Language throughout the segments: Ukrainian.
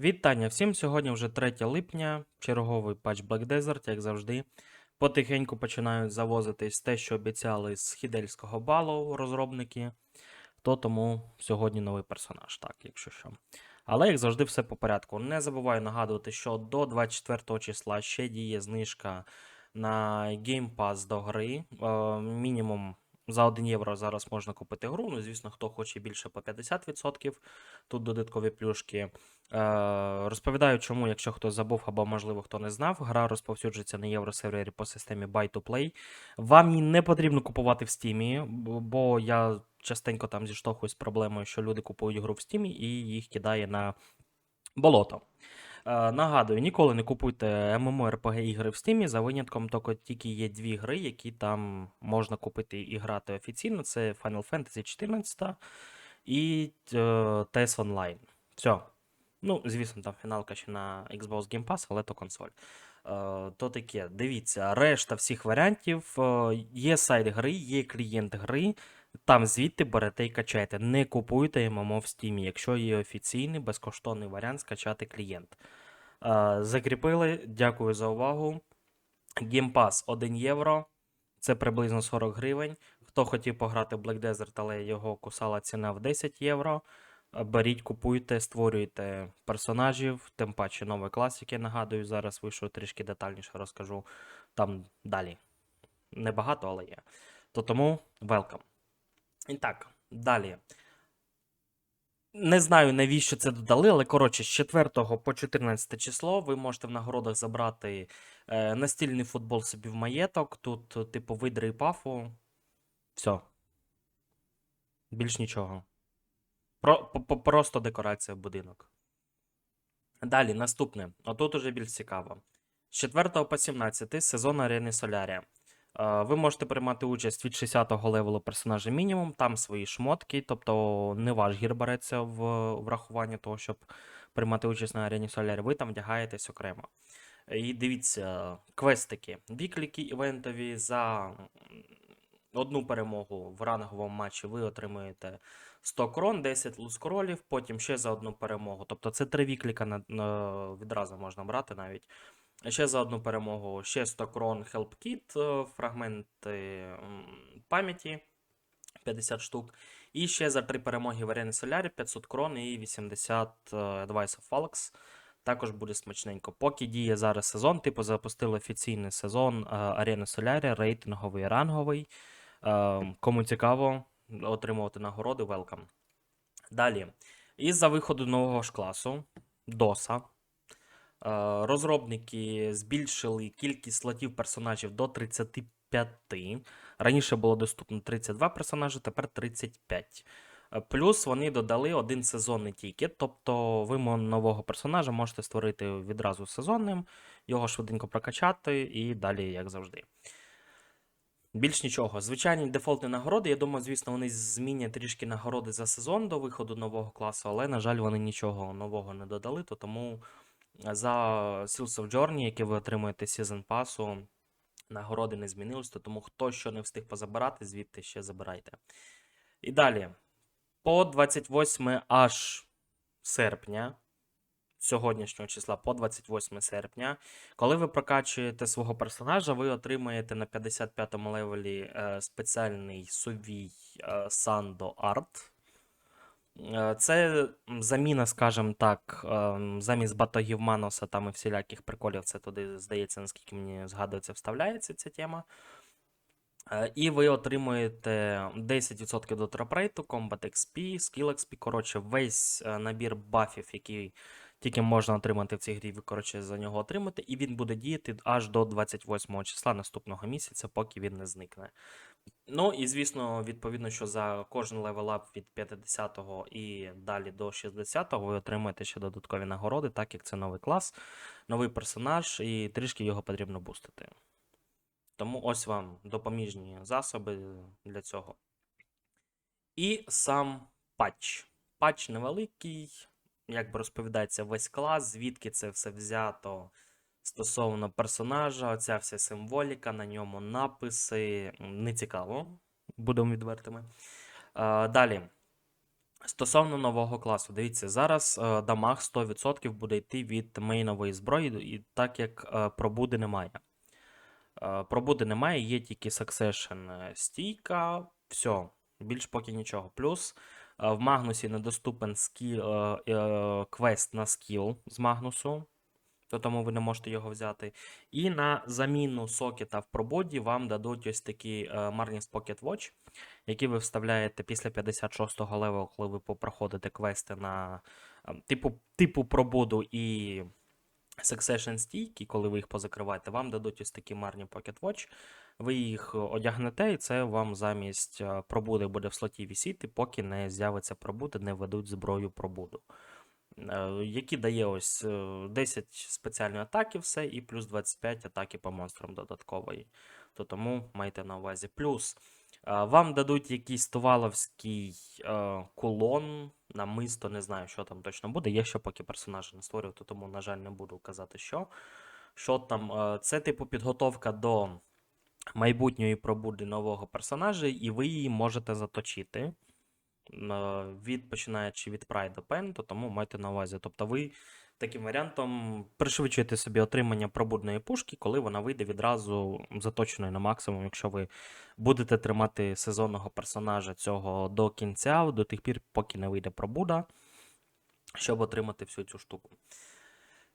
Вітання всім! Сьогодні вже 3 липня, черговий патч Black Desert, як завжди. Потихеньку починають завозитись те, що обіцяли з хідельського балу розробники. То тому сьогодні новий персонаж, так, якщо що. Але, як завжди, все по порядку. Не забуваю нагадувати, що до 24 числа ще діє знижка на Game Pass до гри. Е, мінімум за 1 євро зараз можна купити гру. Ну, звісно, хто хоче більше по 50%. Тут додаткові плюшки. Е, розповідаю, чому, якщо хтось забув або, можливо, хто не знав, гра розповсюджується на євросервері по системі Buy to Play. Вам не потрібно купувати в Стімі, бо я частенько там зіштовхуюсь з проблемою, що люди купують гру в Стімі і їх кидає на болото. Е, нагадую, ніколи не купуйте MMORPG ігри в Стімі, за винятком тільки, є дві гри, які там можна купити і грати офіційно. Це Final Fantasy 14 і е, TES Online. Все. Ну, звісно, там фіналка ще на Xbox Game Pass, але то консоль. Е, то таке, дивіться, решта всіх варіантів. є сайт гри, є клієнт гри. Там звідти берете і качаєте. Не купуйте ММО в Steam, якщо є офіційний безкоштовний варіант скачати клієнт. Закріпили, дякую за увагу. Pass 1 євро. Це приблизно 40 гривень. Хто хотів пограти в Black Desert, але його кусала ціна в 10 євро. Беріть, купуйте, створюйте персонажів, тим паче новий клас, який нагадую, зараз вийшов трішки детальніше розкажу там далі. Небагато, але є. То тому welcome. І так, далі. Не знаю, навіщо це додали, але коротше, з 4 по 14 число ви можете в нагородах забрати е, настільний футбол собі в маєток. Тут, типу, видри і пафу. Все. Більш нічого. Про, просто декорація будинок. Далі, наступне. Отут уже більш цікаво. З 4 по 17 сезон Арени Солярія. Е, Ви можете приймати участь від 60-го левелу персонажа мінімум, там свої шмотки, тобто не ваш гір береться в врахування того, щоб приймати участь на арені Солярі, ви там вдягаєтесь окремо. І дивіться, квестики. Вікліки івентові за одну перемогу в ранговому матчі ви отримуєте 100 крон, 10 лускролів, потім ще за одну перемогу. Тобто це три вікліка відразу можна брати навіть. Ще за одну перемогу, ще 100 крон е, фрагменти пам'яті 50 штук. І ще за три перемоги в Арені Солярі 500 крон і 80 е, Advice of Falx. Також буде смачненько. Поки діє зараз сезон, типу запустили офіційний сезон е, Арени Солярі, рейтинговий і ранговий. Е, Кому цікаво отримувати нагороди, welcome. Далі. Із-за виходу нового ж класу, Е, Розробники збільшили кількість слотів персонажів до 35. Раніше було доступно 32 персонажі, тепер 35. Е, Плюс вони додали один сезонний тікет, тобто ви нового персонажа можете створити відразу сезонним, його швиденько прокачати і далі, як завжди. Більш нічого. Звичайні дефолтні нагороди. Я думаю, звісно, вони змінять трішки нагороди за сезон до виходу нового класу, але, на жаль, вони нічого нового не додали, то тому за Seals of Journey, які ви отримуєте Season Pass, нагороди не змінились, то тому хто що не встиг позабирати, звідти ще забирайте. І далі. По 28 аж серпня, сьогоднішнього числа, по 28 серпня, коли ви прокачуєте свого персонажа, ви отримаєте на 55-му левелі е, спеціальний сувій е, Сандо Арт. Е, Це заміна, скажімо так, ем, замість батогів Маноса там і всіляких приколів, це туди, здається, наскільки мені згадується, вставляється ця тема. Е, І ви отримуєте 10% до трапрейту, Combat XP, Skill XP. Коротше, весь е, набір бафів, який тільки можна отримати в цій грі, ви коротше, за нього отримаєте, і він буде діяти аж до 28 числа наступного місяця, поки він не зникне. Ну і звісно, відповідно, що за кожен левелап від 50-го і далі до 60-го ви отримаєте ще додаткові нагороди, так як це новий клас, новий персонаж, і трішки його потрібно бустити. Тому ось вам допоміжні засоби для цього. І сам патч. Патч невеликий, як би розповідається весь клас, звідки це все взято стосовно персонажа, оця вся символіка, на ньому написи. Не цікаво, будемо відвертими. Е, далі. Стосовно нового класу, дивіться, зараз е, дамаг 100% буде йти від мейнової зброї, і так як е, пробуди немає. Е, пробуди немає, є тільки Succession е, стійка, все, більш поки нічого. Плюс в Магнусі недоступен скіл, е, е, квест на скіл з Магнусу, то тому ви не можете його взяти. І на заміну сокета в пробуді вам дадуть ось такий е, Marnis Pocket Watch, який ви вставляєте після 56-го левелу, коли ви попроходите квести на е, типу, типу пробуду і Succession стійки, коли ви їх позакриваєте, вам дадуть ось такі марні Pocket Watch. Ви їх одягнете, і це вам замість е, пробуди буде в слоті вісіти, поки не з'явиться пробуди, не ведуть зброю пробуду. Е, Які дає ось е, 10 спеціальної атаки, все, і плюс 25 атаки по монстрам додаткової. То тому майте на увазі. Плюс е, вам дадуть якийсь туваловський е, кулон, намисто, не знаю, що там точно буде. Я ще поки персонажа не створював, то тому, на жаль, не буду казати, що. Що там, е, це типу підготовка до майбутньої пробуди нового персонажа, і ви її можете заточити. е, Від починаючи від Pride Pen, то тому майте на увазі. Тобто ви таким варіантом пришвидшуєте собі отримання пробудної пушки, коли вона вийде відразу заточеною на максимум, якщо ви будете тримати сезонного персонажа цього до кінця, до тих пір, поки не вийде пробуда, щоб отримати всю цю штуку.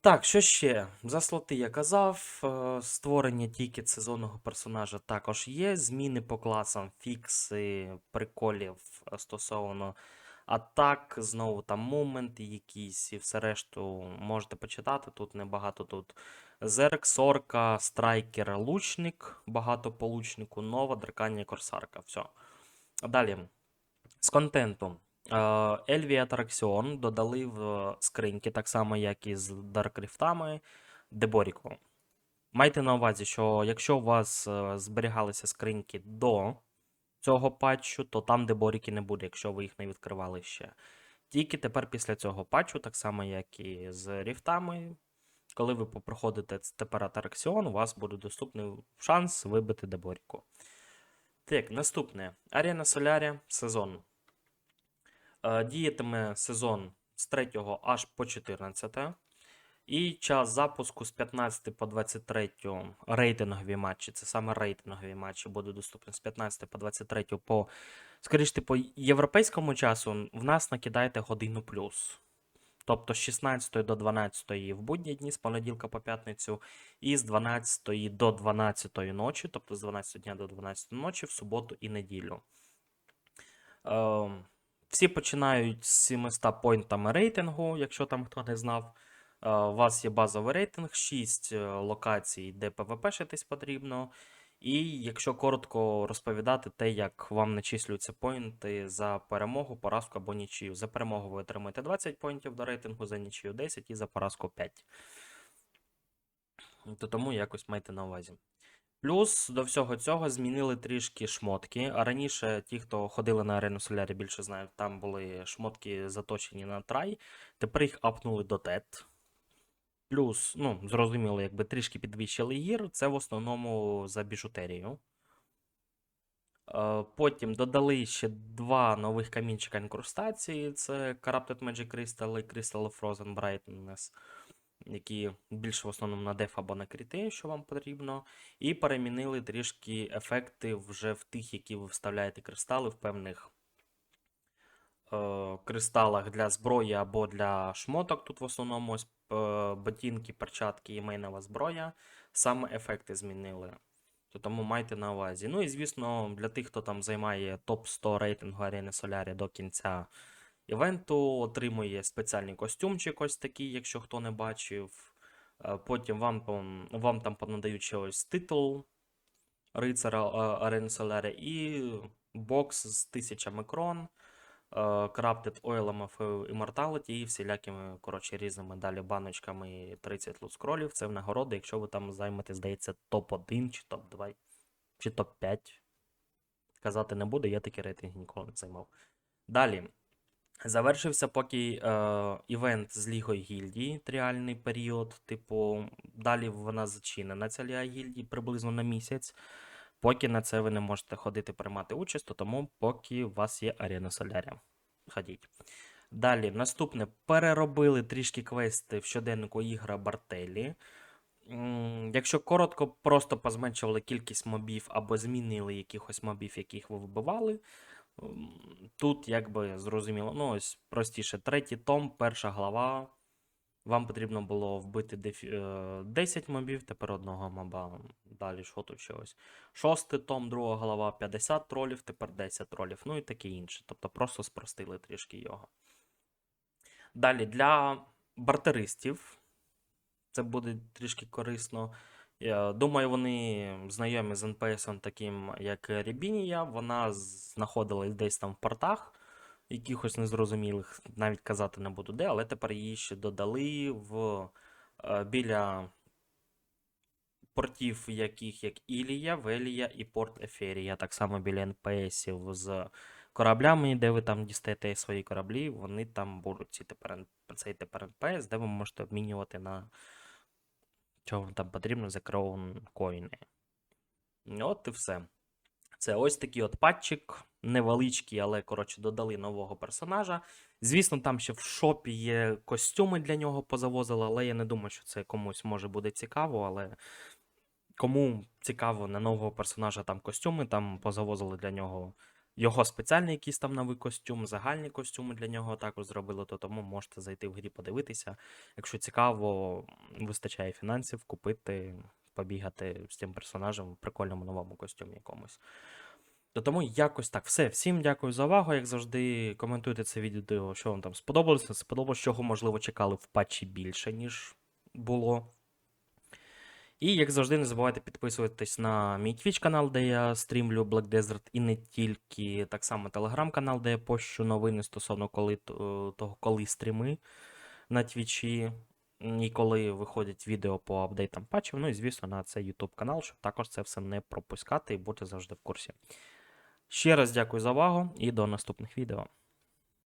Так, що ще? За слоти я казав, е, створення тільки сезонного персонажа також є. Зміни по класам, фікси, приколів е, стосовно атак, знову там моменти якісь і все решту можете почитати. Тут небагато тут. Зерк, Сорка, Страйкер, Лучник, багато по нова, Драканія, Корсарка. Все. Далі. З контенту. Ельві Атраксіон додали в е, скриньки, так само, як і з Даркріфтами, Деборіку. Майте на увазі, що якщо у вас е, зберігалися скриньки до цього патчу, то там Деборіки не буде, якщо ви їх не відкривали ще. Тільки тепер після цього патчу, так само, як і з ріфтами, коли ви проходите тепер Атраксіон, у вас буде доступний шанс вибити Деборіку. Так, наступне. Арена Солярі сезон. Е, Діятиме сезон з 3 аж по 14. І час запуску з 15 по 23 рейтингові матчі. Це саме рейтингові матчі будуть доступні з 15 по 23 по, скоріше, по європейському часу в нас накидаєте годину плюс. Тобто з 16 до 12 в будні дні, з понеділка по п'ятницю, і з 12 до 12 ночі, тобто з 12 дня до 12 ночі в суботу і неділю. Ем, всі починають з 700 поінтами рейтингу, якщо там хто не знав. Е, У вас є базовий рейтинг, 6 локацій, де ПВП шитись потрібно. І якщо коротко розповідати те, як вам начислюються поінти за перемогу, поразку або нічию. За перемогу ви отримаєте 20 поінтів до рейтингу, за нічию 10 і за поразку 5. То тому якось майте на увазі. Плюс до всього цього змінили трішки шмотки. А раніше ті, хто ходили на арену Солярі, більше знають, там були шмотки заточені на трай. Тепер їх апнули до тет. Плюс, ну, зрозуміло, якби трішки підвищили гір, це в основному за біжутерію. Е, Потім додали ще два нових камінчика інкрустації: це Corrupted Magic Crystal і Crystal of Frozen Brightness, які більше в основному на деф або на кріти, що вам потрібно. І перемінили трішки ефекти вже в тих, які ви вставляєте кристали в певних е, кристалах для зброї або для шмоток. Тут в основному ось е, ботинки, перчатки і мейнова зброя. Саме ефекти змінили. То тому майте на увазі. Ну і звісно, для тих, хто там займає топ-100 рейтингу Арени Солярі до кінця івенту, отримує спеціальний костюмчик, ось такий, якщо хто не бачив. Е, Потім вам, пом- вам там понадають ще ось титул рицара е, Арени Солярі і бокс з тисячами крон, е, Crafted Oil of Immortality і всілякими, коротше, різними далі баночками 30 лут-скролів. Це в нагороди, якщо ви там займете, здається, топ-1 чи топ-2, чи топ-5. Казати не буду, я такі рейтинги ніколи не займав. Далі. Завершився поки е, івент з Лігою гільдії, тріальний період. Типу, далі вона зачинена, ця Ліга гільдії приблизно на місяць. Поки на це ви не можете ходити приймати участь, то тому поки у вас є арена Соляря. ходіть. Далі, наступне, переробили трішки квести в щоденнику ігра Бартелі. Якщо коротко, просто позменшували кількість мобів або змінили якихось мобів, яких ви вбивали. Тут, якби зрозуміло, ну ось простіше, третій том, перша глава. Вам потрібно було вбити е, 10 мобів, тепер одного моба. Далі що тут ще ось. Шостий том, друга глава, 50 тролів, тепер 10 тролів, ну і таке інше. Тобто просто спростили трішки його. Далі для бартеристів це буде трішки корисно. Я думаю, вони знайомі з НПСом таким, як Рібінія. Вона знаходилась десь там в портах, якихось незрозумілих, навіть казати не буду де, але тепер її ще додали в, е, біля портів, яких як Ілія, Велія і Порт Еферія, так само біля НПСів з кораблями, де ви там дістаєте свої кораблі, вони там будуть ці тепер, цей тепер НПС, де ви можете обмінювати на що вам там потрібно за кроун коїни. От і все. Це ось такий от патчик, невеличкий, але коротше додали нового персонажа. Звісно, там ще в шопі є костюми для нього позавозили, але я не думаю, що це комусь може буде цікаво. Але кому цікаво на нового персонажа там костюми, там позавозили для нього його спеціальний якийсь там новий костюм, загальні костюми для нього також зробили, то тому можете зайти в грі подивитися. Якщо цікаво, вистачає фінансів, купити, побігати з цим персонажем в прикольному новому костюмі якомусь. То тому якось так. Все. Всім дякую за увагу. Як завжди, коментуйте це відео, що вам там сподобалося. Сподобалось, чого, можливо, чекали в патчі більше, ніж було. І, як завжди, не забувайте підписуватись на мій Twitch канал, де я стрімлю Black Desert, і не тільки, так само телеграм канал, де я пощу новини стосовно коли, е, того, коли стріми на Твічі, і коли виходять відео по апдейтам патчів. Ну і звісно, на цей YouTube канал, щоб також це все не пропускати і бути завжди в курсі. Ще раз дякую за увагу і до наступних відео.